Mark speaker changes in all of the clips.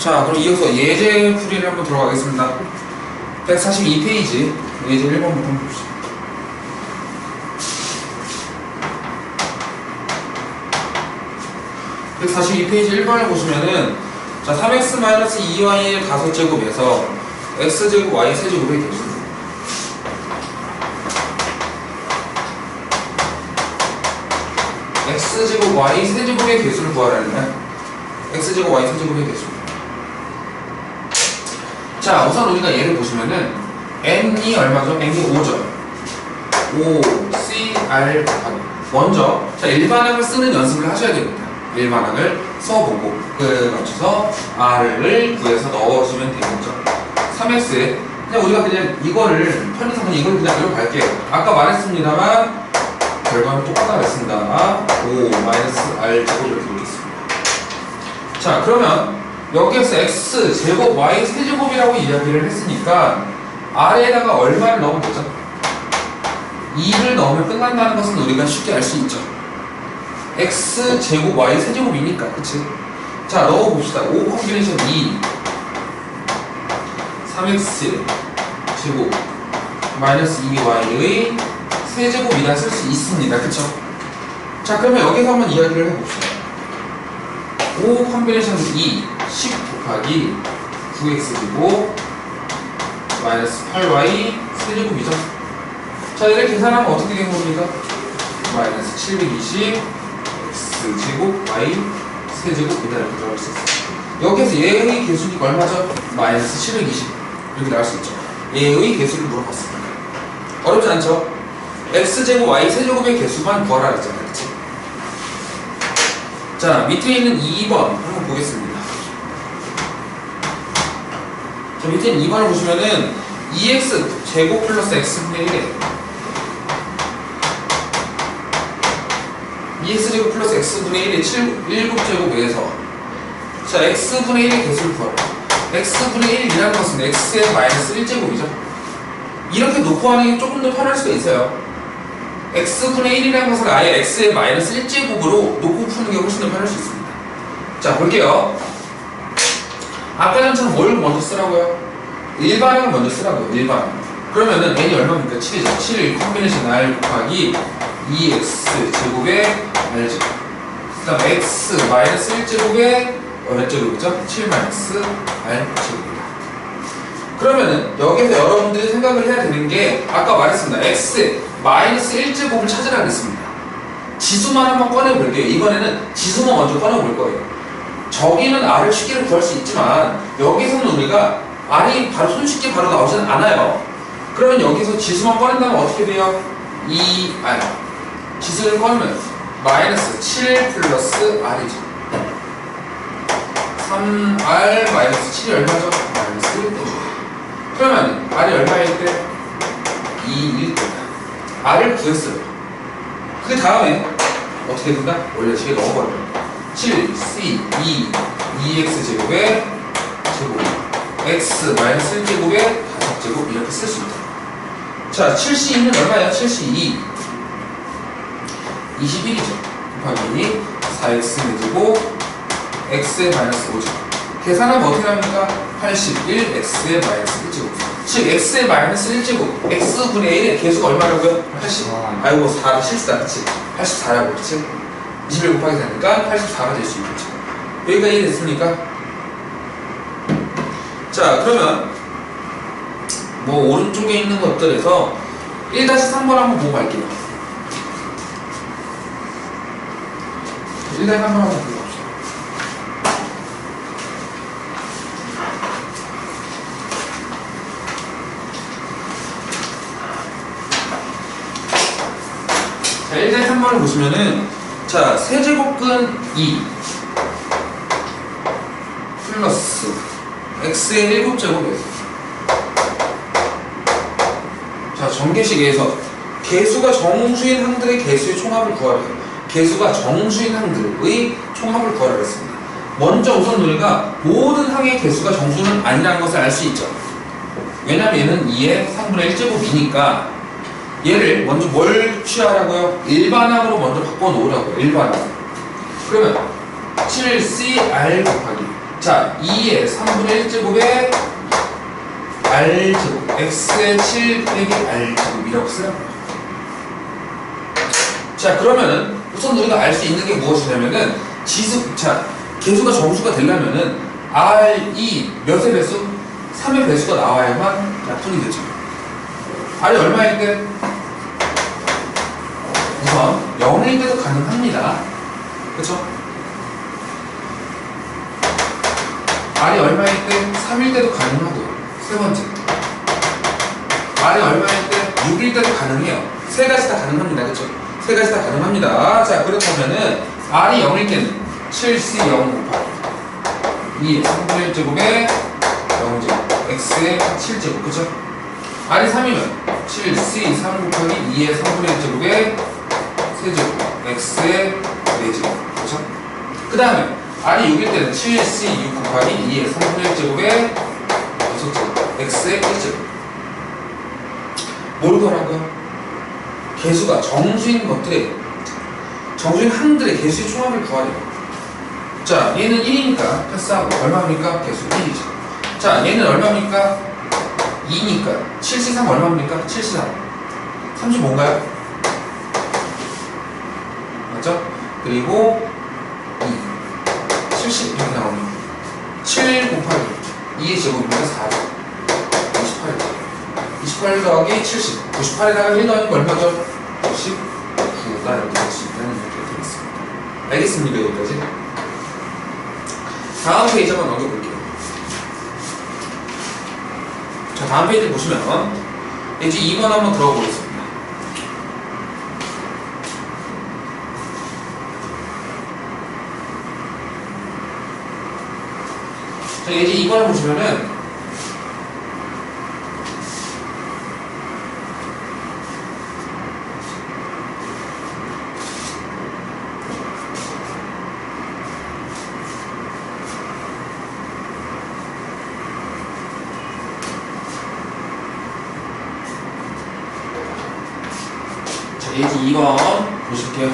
Speaker 1: 자, 그럼 이어서 예제 풀이를 한번 들어가겠습니다. 142페이지 예제 1번부터 한번 봅시다. 백 142페이지 1번을 보시면은 자 3x-2y의 가소제곱에서 x제곱 y 세제곱의 개수 x제곱 y 세제곱의 개수를 구하라는 x제곱 y 세제곱의 개수 자 우선 우리가 얘를 보시면은 n이 얼마죠? n이 5죠. 5 c r 곱하기. 먼저 자 일반항을 쓰는 연습을 하셔야 됩니다. 일반항을 써보고 그 맞춰서 r을 구해서 넣어주면 되겠죠. 3x에. 그냥 우리가 그냥 이거를 편의상은 이걸 그냥 이렇게 갈게요. 아까 말했습니다만 결과는 똑같다 그랬습니다. 5 마이너스 r 제곱 이렇게 놓겠습니다. 자 그러면 여기에서 x 제곱 y 세제곱이라고 이야기를 했으니까 r에다가 얼마를 넣으면 되죠? 2를 넣으면 끝난다는 것은 우리가 쉽게 알 수 있죠 x 제곱 y 세제곱이니까 그치? 자 넣어봅시다 5 컴비네이션 2 3x 제곱 마이너스 2y의 세제곱이라 쓸 수 있습니다 그쵸? 자 그러면 여기서 한번 이야기를 해봅시다 5 컴비네이션 2 10 곱하기 9x제곱 마이너스 8y 세제곱이죠 자 이를 계산하면 어떻게 된 겁니까? 마이너스 720 x제곱 y 세제곱 이다 이렇게 나올 수 있어요 여기에서 얘의 개수니까 얼마죠? 마이너스 720 이렇게 나올 수 있죠 얘의 개수를 물어봤습니다 어렵지 않죠? x제곱 y 세제곱의 개수만 구하라 그랬잖아요 그치? 자 밑에 있는 2번 한번 보겠습니다 자 밑에 있는 2번을 보시면은 2x 제곱 플러스 x분의 1에 2x 제곱 플러스 x분의 1의 7, 7제곱에서. 자 x분의 1의 개수를 구하라 x분의 1이라는 것은 x의 마이너스 1제곱이죠. 이렇게 놓고 하는 게 조금 더 편할 수가 있어요. X분의 1이라는 것을 아예 x의 마이너스 1제곱으로 놓고 푸는 게 훨씬 더 편할 수 있습니다. 자 볼게요 아까 전처럼 뭘 먼저 쓰라고요? 일반항을 먼저 쓰라고요 일반항 그러면은 n이 얼마입니까? 7이죠. 7 콤비네이션 r 곱하기 2x 제곱의 r 제곱. 그 다음 x 마이너스 1제곱의 어, 몇 제곱이죠? 7 마이너스 r 제곱입니다. 그러면은 여기서 여러분들이 생각을 해야 되는 게 아까 말했습니다. X 마이너스 1제곱을 찾으라 그랬습니다. 지수만 한번 꺼내볼게요. 이번에는 지수만 먼저 꺼내볼 거예요 저기는 r을 쉽게 구할 수 있지만 여기서는 우리가 r이 바로 손쉽게 바로 나오지는 않아요 그러면 여기서 지수만 꺼낸다면 어떻게 돼요? 2r 지수를 꺼내면 마이너스 7 플러스 r이죠 3r 마이너스 7이 얼마죠? 마이너스 1 그러면 r이 얼마일 때? 2일 때 r을 구했어요 그 다음에 어떻게 된다? 원래 집에 넣어버려요 7, c, 2, 2x 제곱에 제곱 x 마이너스 1제곱에 5제곱 이렇게 쓸 수 있다 자 7c2는 얼마예요? 7c2 21이죠 곱하기 4x 제곱 x의 마이너스 5제곱 계산하면 어떻게 합니까? 81x의 마이너스 1제곱 즉 x의 마이너스 1제곱 x분의 1의 개수가 얼마라고요? 80 아이고 4 실수다 그치? 84라고 그치? 21 곱하기 되니까 84가 될 수 있겠죠. 여기가 이해됐습니까? 자 그러면 뭐 오른쪽에 있는 것들에서 1-3번 한번 보고 갈게요. 1-3번 한번 보고 갑시다. 자 1-3번을 보시면은 자 세제곱근 2 플러스 x의 7제곱에서 자, 전개식에서 개수가 정수인 항들의 개수의 총합을 구하라. 개수가 정수인 항들의 총합을 구하라 했습니다. 먼저 우선 우리가 모든 항의 개수가 정수는 아니라는 것을 알 수 있죠. 왜냐면 얘는 2의 3분의 1제곱이니까 얘를 먼저 뭘 취하라고요? 일반항으로 먼저 바꿔 놓으라고요. 일반항. 그러면 7cr 곱하기 자 2의 3분의 1제곱에 r제곱 x의 7 빼기 r제곱이라고 쓰라고 자 그러면은 우선 우리가 알 수 있는 게 무엇이냐면은 지수 자 개수가 정수가 되려면은 r이 몇의 배수? 3의 배수가 나와야만 약분이 되죠 r이 얼마일 때? 우선 0일 때도 가능합니다 그쵸? r이 얼마일 때? 3일 때도 가능하고요 세 번째 r이 얼마일 때? 6일 때도 가능해요 세 가지 다 가능합니다 그쵸? 세 가지 다 가능합니다 자 그렇다면은 r이 0일 때는 7c 0 곱하기 2의 3분의 1제곱에 0제곱 x의 7제곱 그쵸? r이 3이면 7c 3 곱하기 2의 3분의 1제곱에 세제곱 x의 4제곱 그쵸? 그 다음에 r이 6일 때는 7c 6 곱하기 2의 3분의 1제곱에 6제곱 x의 1제곱 뭘 구하라고요? 개수가 정수인 것들의 정수인 항들의 개수의 총합을 구하래요 자 얘는 1이니까 패스하고 얼마입니까? 개수 1이죠 자 얘는 얼마입니까? 2니까 7C3 얼마입니까? 7C3 35인가요? 맞죠? 그리고 2 70 이렇게 나옵니다 7 곱하기 2의 제곱이니까 4죠 28이죠 28 더하기 70 98에다가 1 더하니까 얼마죠? 99가 이렇게 될수 있다는 얘기가 되겠습니다 알겠습니까 여기까지? 다음 페이지 한번 넘겨볼게요 자 다음 페이지 보시면 이제 2번 한번 들어가 보겠습니다 자 이제 2번을 보시면은 자, 이제 2번 보실게요.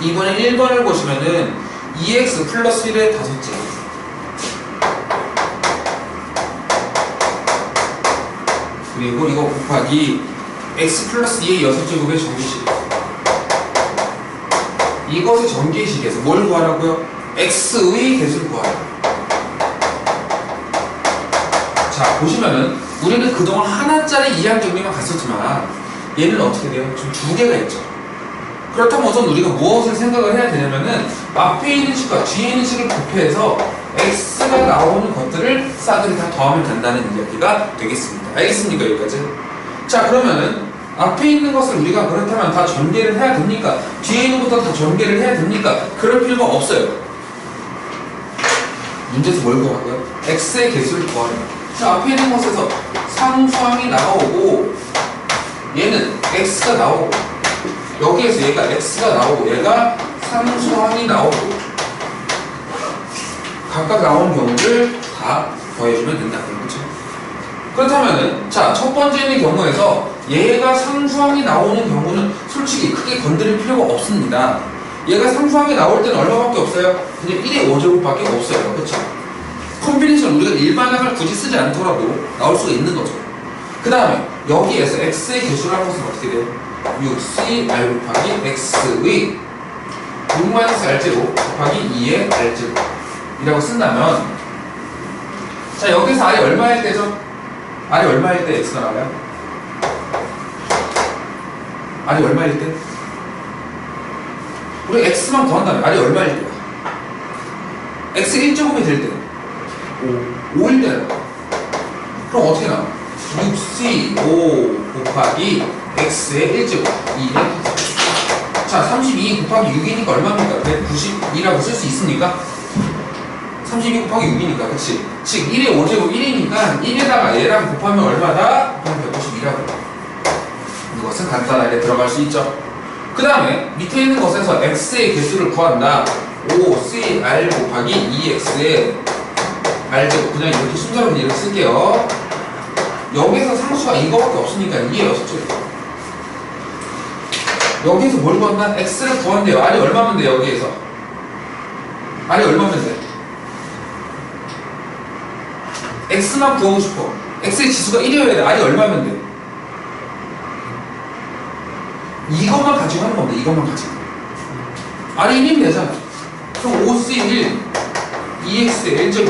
Speaker 1: 2번에 1번을 보시면은 2x 플러스 1의 다섯째. 그리고 이거 곱하기 x 플러스 2의 여섯 제곱의 전기식. 이것의 전기식에서 뭘 구하라고요? x의 개수를 구하라고. 자, 보시면은 우리는 그동안 하나짜리 이항 정리만 갔었지만 얘는 어떻게 돼요? 지금 두 개가 있죠. 그렇다면 우선 우리가 무엇을 생각을 해야 되냐면은 앞에 있는 식과 뒤에 있는 식을 곱해서 x가 나오는 것들을 싸그리 다 더하면 된다는 이야기가 되겠습니다. 알겠습니까? 여기까지? 자 그러면은 앞에 있는 것을 우리가 그렇다면 다 전개를 해야 됩니까? 뒤에 있는 것도 다 전개를 해야 됩니까? 그럴 필요가 없어요. 문제에서 뭘 구하고요? x의 개수를 거예요. 자 앞에 있는 것에서 상수항이 나오고 얘는 x가 나오고 여기에서 얘가 x가 나오고 얘가 상수항이 나오고 각각 나오는 경우를 다 더해주면 된다는 거죠. 그렇다면은 자첫 번째의 경우에서 얘가 상수항이 나오는 경우는 솔직히 크게 건드릴 필요가 없습니다. 얘가 상수항이 나올 때는 얼마밖에 없어요? 그냥 1의 5제곱밖에 없어요. 그렇죠? 콤비네이션 우리가 일반항을 굳이 쓰지 않더라도 나올 수가 있는 거죠. 그 다음에 여기에서 x의 개수를 한 것은 어떻게 돼요? 6c r 곱하기 x의 6-r제곱 곱하기 2의 r제곱 이라고 쓴다면 자 여기서 r이 얼마일 때죠? r이 얼마일 때 x가 나와요? r이 얼마일 때? 우리 x만 더한다면 r이 얼마일 때야? x 1제곱이 될 때는 5, 5일 때는 그럼 어떻게 나와? 6c 5 곱하기 x의 1제곱 2의 자 32 곱하기 6이니까 얼마입니까? 192라고 쓸 수 있습니까? 32 곱하기 6이니까 그치? 즉 1의 5제곱 1이니까 1에다가 얘랑 곱하면 얼마다? 곱하면 192라고 이것은 간단하게 들어갈 수 있죠 그 다음에 밑에 있는 것에서 x의 개수를 구한다 5cr 곱하기 2x의 r제곱 그냥 이렇게 순서로 이렇게 쓸게요 여기서 상수가 이거밖에 없으니까 이게 여섯째 여기서 뭘 구한다? x를 구한대요 r이 얼마면 돼 여기에서 r이 얼마면 돼? X만 구하고 싶어. x의 지수가 1이어야 돼. r이 얼마면 돼? 이것만 가지고 하는 겁니다. 이것만 가지고. r이 1이면 되잖아. 그럼 5c1 2x의 1제곱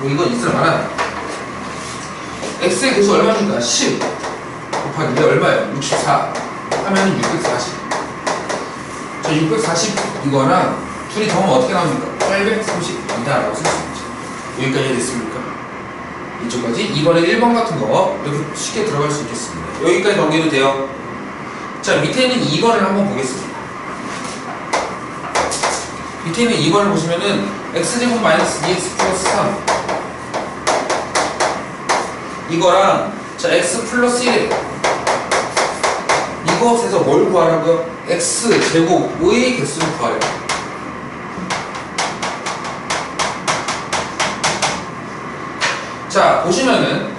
Speaker 1: 뭐 이건 있을 만한 x의 개수 얼마입니까? 10 곱하기 이게 얼마예요? 64 하면 640 자, 640 이거랑 둘이 더하면 어떻게 나옵니까? 832다라고 쓸 수 있죠 여기까지 됐습니까? 이쪽까지. 2번에 1번 같은 거 이렇게 쉽게 들어갈 수 있겠습니다. 여기까지 넘겨도 돼요? 자 밑에 있는 2번을 한번 보겠습니다. 밑에 있는 2번을 보시면은 x제곱 마이너스 2x 플러스 3 이거랑 자 x 플러스 1 이것에서 뭘 구하라고요? x 제곱의 개수를 구하래요 자 보시면은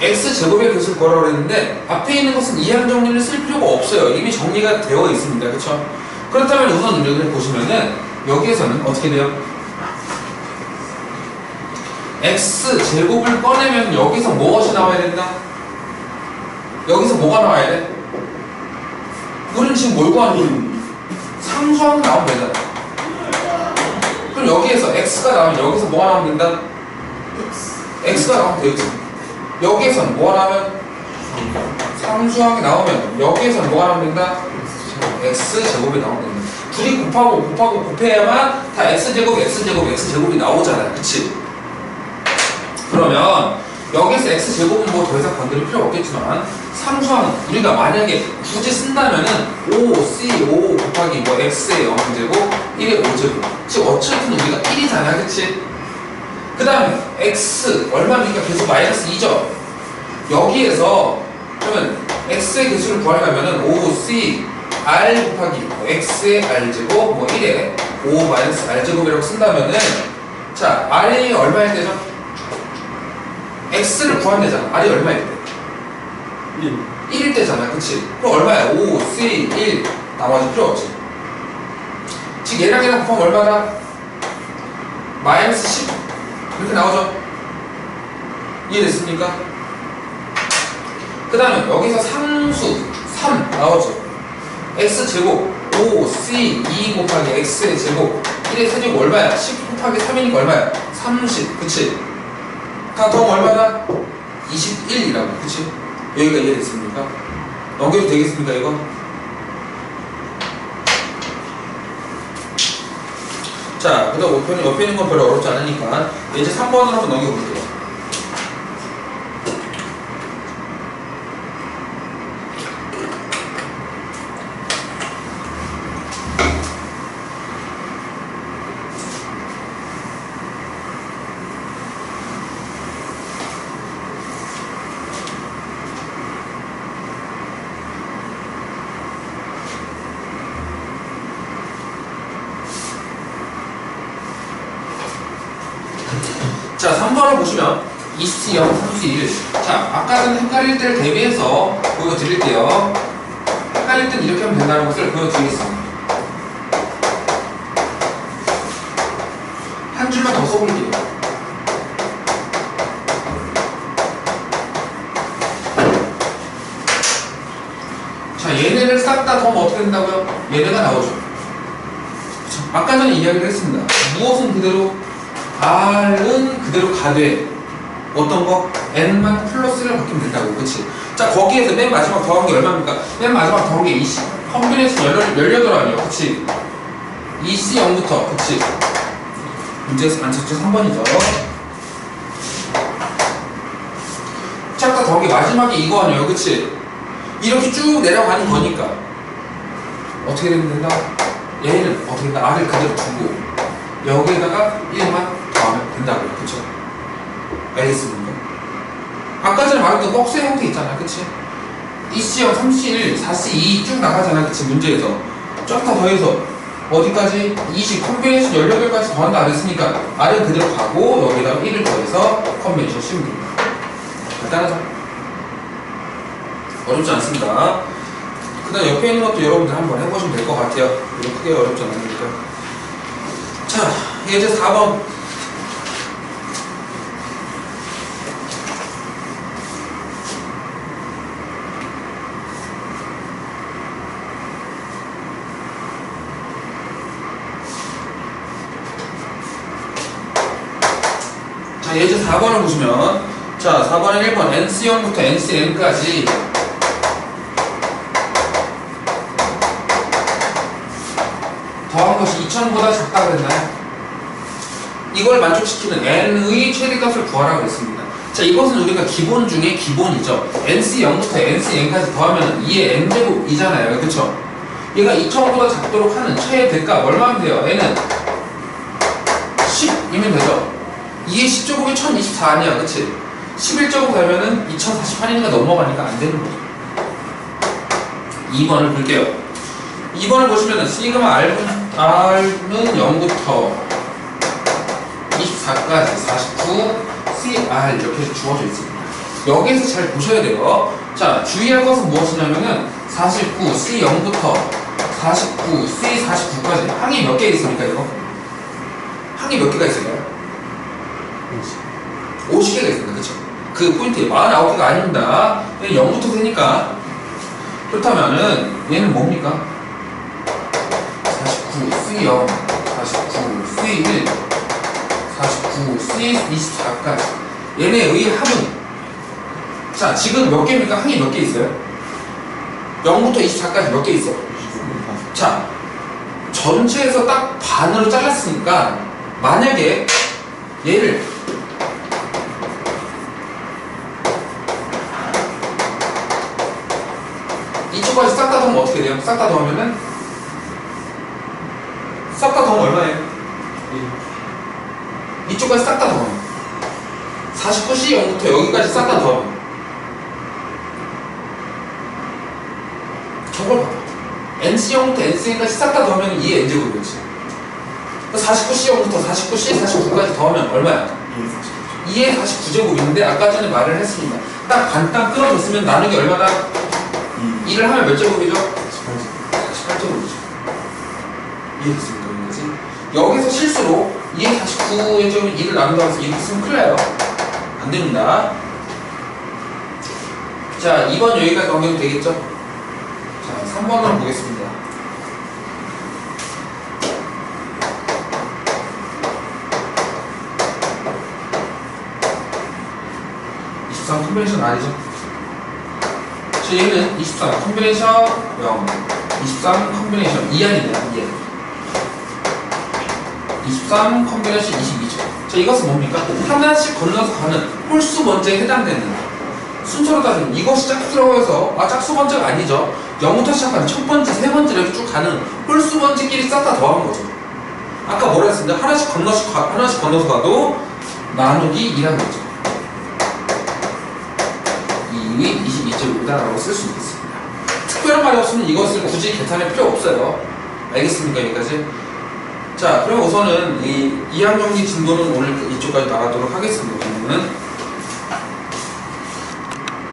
Speaker 1: x 제곱의 개수를 구하라고 그랬는데 앞에 있는 것은 이항 정리를 쓸 필요가 없어요 이미 정리가 되어 있습니다 그렇죠? 그렇다면 우선 여기를 보시면은 여기에서는 어떻게 돼요? x 제곱을 꺼내면 여기서 무엇이 나와야 된다? 여기서 뭐가 나와야 돼? 우리는 지금 뭘 거야? 상수항 나오면 되잖아. 그럼 여기에서 x가 나오면 여기서 뭐가 나오면 된다? X가 나오면 되겠지. 여기에서는 뭐가 나오면? 상수항이 나오면 여기에서는 뭐가 나오면 된다? x 제곱이 나오면 된다. 둘이 곱하고 곱하고 곱해야만 다 x 제곱, x 제곱, x 제곱이 나오잖아요. 그치? 그러면 여기서 x 제곱은 뭐 더 이상 건드릴 필요 없겠지만 상수항 우리가 만약에 굳이 쓴다면은 5c 5 곱하기 뭐 x의 0제곱 1의 5제곱 즉 어쨌든 우리가 1이잖아 그치? 그 다음에 x 얼마입니까? 계수 마이너스 2죠 여기에서 그러면 x의 개수를 구하려면은 5c r 곱하기 뭐 x의 r제곱 뭐 1의 5 마이너스 r제곱이라고 쓴다면은 자 r이 얼마일 때죠? x를 구한대잖아. r이 얼마일 때?
Speaker 2: 1
Speaker 1: 1일 때잖아. 그치? 그럼 얼마야? 5, c, 1. 나머지 필요 없지. 즉 얘랑 얘랑 곱하면 얼마나? 마이너스 10. 이렇게 나오죠? 이해됐습니까? 그 다음에 여기서 상수 3 나오죠? x제곱 5c 2 곱하기 x의 제곱 1의 세제곱 얼마야? 10 곱하기 3이니까 얼마야? 30 그치? 다 더하면 얼마나? 21이라고 그치? 여기가 이해됐습니까? 넘겨도 되겠습니까 이거? 자, 그 다음 옆에, 옆에 있는 건 별로 어렵지 않으니까 이제 3번으로 한번 넘겨볼게요 자, 3번을 보시면 2C 0, 3C 1. 자, 아까는 헷갈릴 때를 대비해서 보여드릴게요. 헷갈릴 땐 이렇게 하면 된다는 것을 보여드리겠습니다. 한 줄만 더 써볼게요. 자, 얘네를 싹 다 더하면 어떻게 된다고요? 얘네가 나오죠. 자, 아까 전에 이야기를 했습니다. 무엇은 그대로 R은 그대로 가되 어떤 거? N만 플러스를 바뀌면 된다고 그치? 자 거기에서 맨 마지막 더한 게 얼마입니까? 맨 마지막 더한 게 20 컴비네이션 18 아니에요 그치? 2C 0부터 그치? 문제에서 안 쳤죠? 3번이죠 자 아까 더한 게 마지막에 이거 아니에요 그치? 이렇게 쭉 내려가는 거니까 어떻게 되면 된다? 얘는 어떻게 된다? R을 그대로 두고 여기에다가 1만 더하면 된다고요. 그쵸? 알겠습니까? 아까 전에 말했던 박스의 형태 있잖아. 그치? 2C0, 3C1, 4C2 쭉 나가잖아. 그치? 문제에서. 쫙다 더해서 어디까지? 20, 컴비네이션 18가지 더한다 안 했으니까 R은 그대로 가고 여기다가 1을 더해서 컴비네이션 씌우면 됩니다. 간단하죠? 어렵지 않습니다. 그 다음 옆에 있는 것도 여러분들 한번 해보시면 될 것 같아요. 이거 크게 어렵지 않으니까. 자, 이제 4번. 4번을 보시면, 자, 4번은 1번, NC0부터 NCN까지 더한 것이 2000보다 작다 그랬나요? 이걸 만족시키는 n의 최대값을 구하라고 했습니다. 자, 이것은 우리가 기본 중에 기본이죠. nc0부터 ncn까지 더하면 2의 n제곱이잖아요. 그쵸? 얘가 2000보다 작도록 하는 최대값 얼마면 돼요? n은 10이면 되죠. 2의 10제곱이 1024 아니야. 그치? 11제곱 되면은 2048이니까 넘어가니까 안 되는 거죠. 2번을 볼게요. 2번을 보시면은 시그마 R는, R는 0부터 24까지 49 CR 이렇게 주어져 있습니다. 여기에서 잘 보셔야 돼요. 자, 주의할 것은 무엇이냐면은 49 C0부터 49 C49까지 항이 몇 개 있습니까, 이거? 항이 몇 개가 있을까요? 50개가 있습니다. 그쵸? 그 포인트에 49개가 아닙니다. 얘는 0부터 세니까. 그렇다면은 얘는 뭡니까? 49 C0 49 C1 49 C24까지 얘네의 합은 자 지금 몇 개입니까? 항이 몇 개 있어요? 0부터 24까지 몇 개 있어? 자 전체에서 딱 반으로 잘랐으니까 만약에 얘를 이쪽까지 싹 다 더하면 어떻게 돼요? 싹 다 더하면은 싹 다 더하면 얼마예요? 이쪽까지 싹 다 더하면 49C 0부터 여기까지 싹 다 더하면 저걸 봐봐 NC 0부터 NC까지 싹 다 더하면 2의 N제곱이겠지 49C 0부터 49C 49까지 더하면 얼마야? 2의 49제곱인데 아까 전에 말을 했습니다 딱 간단 끊어줬으면 나누기 얼마다? 2를 하면 몇 제곱이죠? 48제곱이죠 이해됐습니까? 여기까지? 여기서 실수로 2의 49의 제곱은 2를 나눈다고 해서 이렇게 쓰면 큰일 나요 안 됩니다 자 2번 여기까지 넘기면 되겠죠? 자 3번으로 보겠습니다 (23) 컨벤션 아니죠? 자 얘는 23 컨비네이션 0 23 컨비네이션 2안입니다 2안 23 컨비네이션 22죠. 자 이것은 뭡니까? 하나씩 건너서 가는 홀수 번째에 해당되는 순서로 따지면 이것이 짝수라고 해서 아 짝수 번째가 아니죠. 0부터 시작하는 첫 번째, 세 번째 이렇게 쭉 가는 홀수 번째끼리 싹 다 더한 거죠. 아까 뭐라 했습니다? 하나씩 건너서 가, 하나씩 건너서 가도 나누기 2라는 거죠 2위 22.5다라고 쓸 수 있겠습니다. 특별한 말이 없으면 이것을 굳이 계산할 필요 없어요. 알겠습니까? 여기까지? 자, 그럼 우선은 이 이항정리 진도는 오늘 이쪽까지 나가도록 하겠습니다. 그러면은